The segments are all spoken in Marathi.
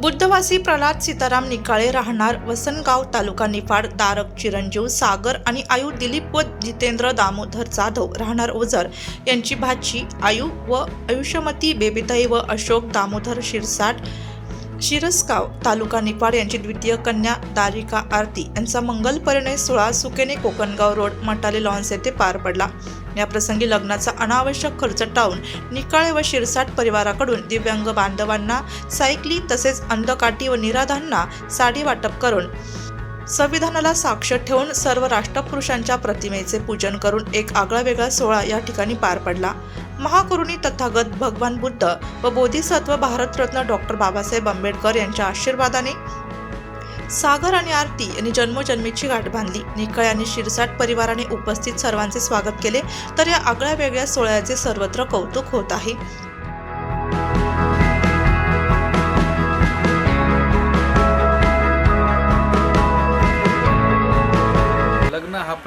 बुद्धवासी प्रल्हाद सीताराम निकाळे राहणार वसनगाव तालुका निफाड दारक चिरंजीव सागर आणि आयु दिलीप व जितेंद्र दामोदर जाधव राहणार ओझर. यांची भाची आयु व आयुष्यमती बेबीताई व अशोक दामोदर शिरसाट शिरसगाव तालुका निफाड यांची द्वितीय कन्या दारिका आरती यांचा मंगल परिणय सोहळा सुकेने कोकणगाव रोड मटाले लॉन्स येथे पार पडला. या प्रसंगी लग्नाचा अनावश्यक खर्च टाळून निकाळे व शिरसाट परिवाराकडून दिव्यांग बांधवांना सायकली तसेच अंधकाठी व निराधांना साडी वाटप करून संविधानाला साक्ष ठेवून सर्व राष्ट्रपुरुषांच्या प्रतिमेचे पूजन करून एक आगळा वेगळा सोहळा या ठिकाणी पार पडला. महाकुरुणी तथागत भगवान बुद्ध व बोधिसत्व भारतरत्न डॉक्टर बाबासाहेब आंबेडकर यांच्या आशीर्वादाने सागर आणि आरती यांनी जन्मोजन्मीची गाठ बांधली. निकळ आणि शिरसाट परिवाराने उपस्थित सर्वांचे स्वागत केले तर या आगळ्या वेगळ्या सोहळ्याचे सर्वत्र कौतुक होत आहे.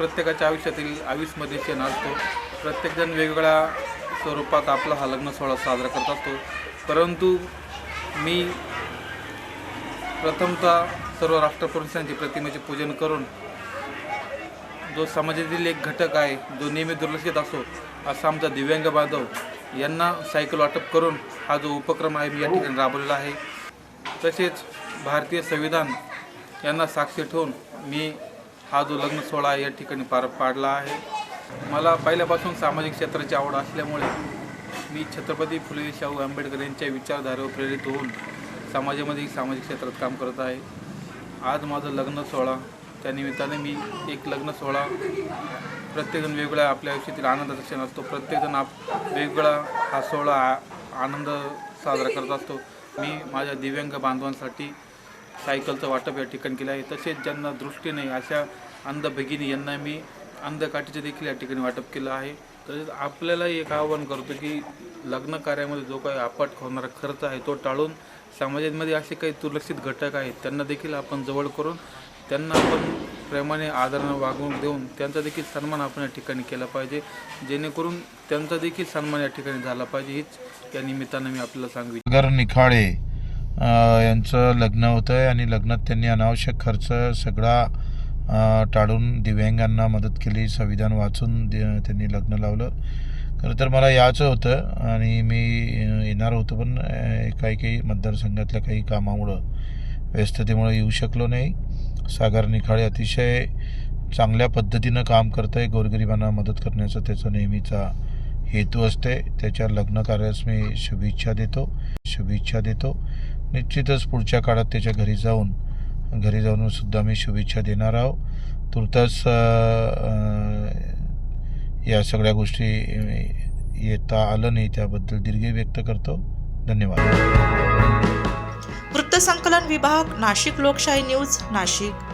प्रत्येकाच्या आयुष्यातील आयुष्यमध्ये क्षण असतो. प्रत्येकजण वेगवेगळ्या स्वरूपात आपला हा लग्न सोहळा साजरा करत असतो. परंतु मी प्रथमतः सर्व राष्ट्रपुरुषांची प्रतिमेचे पूजन करून जो समाजातील एक घटक आहे जो नेहमी दुर्लक्षित असतो असा आमचा दिव्यांग बांधव यांना सायकल वाटप करून हा जो उपक्रम आहे मी या ठिकाणी राबवलेला आहे. तसेच भारतीय संविधान यांना साक्षी ठेवून मी हा जो लग्न सोहळा या ठिकाणी पार पाडला आहे. मला पहिल्यापासून सामाजिक क्षेत्राची आवड असल्यामुळे मी छत्रपती फुले शाहू आंबेडकर यांच्या विचारधारेवर प्रेरित होऊन समाजामध्ये सामाजिक क्षेत्रात काम करत आहे. आज माझं लग्न सोहळा त्या निमित्ताने मी एक लग्न सोहळा प्रत्येकजण वेगवेगळ्या आपल्या आयुष्यातील आनंदाचा क्षण असतो. प्रत्येकजण आप वेगवेगळा हा सोहळा आ- आनंद साजरा करत असतो. मी माझ्या दिव्यांग बांधवांसाठी सायकलचं वाटप या ठिकाणी केलं आहे. तसेच ज्यांना दृष्टी नाही अशा अंध भगिनी यांना मी अंधकाठीचे देखील या ठिकाणी वाटप केलं आहे. तसेच आपल्याला एक आवाहन करतो की लग्न कार्यामध्ये जो काही आपट होणारा खर्च आहे तो टाळून समाजामध्ये असे काही दुर्लक्षित घटक आहेत त्यांना देखील आपण जवळ करून त्यांना आपण प्रेमाने आदरानं वागवून देऊन त्यांचा देखील सन्मान आपण या ठिकाणी केला पाहिजे. जेणेकरून त्यांचा देखील सन्मान या ठिकाणी झाला पाहिजे हीच या निमित्तानं मी आपल्याला सांगू निखाळे यांचं लग्न होतं आहे आणि लग्नात त्यांनी अनावश्यक खर्च सगळा टाळून दिव्यांगांना मदत केली संविधान वाचून त्यांनी लग्न लावलं. खरं तर मला यायचं होतं आणि मी येणार होतो पण काही काही मतदारसंघातल्या काही कामामुळं व्यस्ततेमुळे येऊ शकलो नाही. सागर निखाळे अतिशय चांगल्या पद्धतीनं काम करतं आहे गोरगरिबांना मदत करण्याचा त्याचा नेहमीचा हेतू असते त्याच्या लग्न कार्यास मी शुभेच्छा देतो शुभेच्छा देतो. निश्चितच पुढच्या काळात त्याच्या घरी जाऊन घरी जाऊन सुद्धा मी शुभेच्छा देणार आहो तुर्तास या सगळ्या गोष्टी येता आलं नाही त्याबद्दल दीर्घ व्यक्त करतो. धन्यवाद. वृत्तसंकलन विभाग नाशिक लोकशाही न्यूज नाशिक.